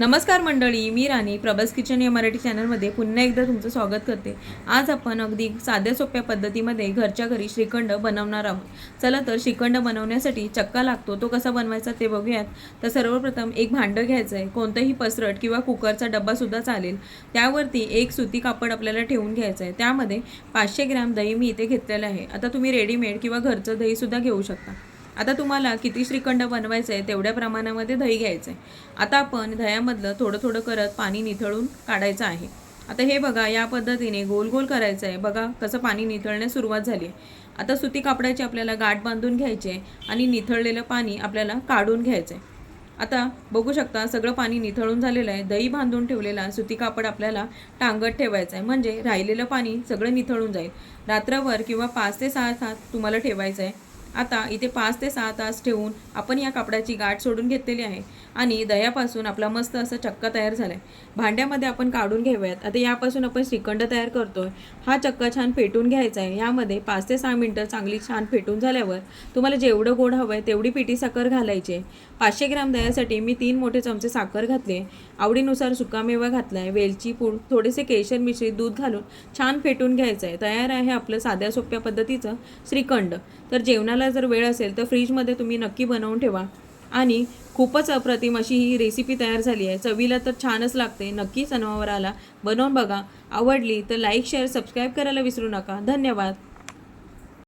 नमस्कार मंडळी मी राणी प्रभास किचन या मराठी चॅनलमध्ये पुन्हा एकदा तुमचं स्वागत करते. आज आपण अगदी साध्या सोप्या पद्धतीमध्ये घरच्या घरी श्रीखंड बनवणार आहोत. चला तर श्रीखंड बनवण्यासाठी चक्का लागतो तो कसा बनवायचा ते बघूयात. तर सर्वप्रथम एक भांडं घ्यायचं आहे. कोणतंही पसरट किंवा कुकरचा डब्बासुद्धा चालेल. त्यावरती एक सुती कापड आपल्याला ठेवून घ्यायचं आहे. त्यामध्ये पाचशे ग्रॅम दही मी इथे घेतलेलं आहे. आता तुम्ही रेडीमेड किंवा घरचं दहीसुद्धा घेऊ शकता. आता तुम्हाला किती श्रीखंड बनवायचं आहे तेवढ्या प्रमाणामध्ये दही घ्यायचं आहे आता आपण दह्यामधलं थोडं थोडं करत पाणी निथळून काढायचं आहे. आता हे बघा या पद्धतीने गोल गोल करायचं आहे बघा कसं पाणी निथळण्यास सुरुवात झाली आहे आता सुती कापडाची आपल्याला गाठ बांधून घ्यायची आहे आणि निथळलेलं पाणी आपल्याला काढून घ्यायचं आहे आता बघू शकता सगळं पाणी निथळून झालेलं आहे. दही बांधून ठेवलेला सुती कापड आपल्याला टांगत ठेवायचं आहे म्हणजे राहिलेलं पाणी सगळं निथळून जाईल. रात्रभर किंवा पाच ते सहा तास तुम्हाला ठेवायचं आहे आता इथे पाच ते सहा तास ठेवून आपण या कापडाची गाठ सोडून घेतलेली आहे. आणि दह्यापासून आपला मस्त असा चक्का तयार झाला आहे भांड्यामध्ये आपण काढून घेऊयात. आता यापासून आपण श्रीखंड तयार करतोय. हा चक्का छान फेटून घ्यायचा आहे. यामध्ये पाच ते सहा मिनटं चांगली छान फेटून झाल्यावर तुम्हाला जेवढं गोड हवं आहे तेवढी पिठी साखर घालायची आहे. पाचशे ग्राम दह्यासाठी मी तीन मोठे चमचे साखर घातले आवडीनुसार सुकामेवा घातला आहे वेलची पूड थोडेसे केशर मिश्रित दूध घालून छान फेटून घ्यायचं आहे. तयार आहे आपलं साध्या सोप्या पद्धतीचं श्रीखंड. तर जेवणाला जर वेळ असेल तर फ्रीजमध्ये तुम्ही नक्की बनवून ठेवा. आणि खूपच अप्रतिम अशी ही रेसिपी तयार झाली आहे. चवीला तर छानच लागते. नक्की सणवाराला बनवून बघा. आवडली तर लाईक शेअर सबस्क्राईब करायला विसरू नका. धन्यवाद.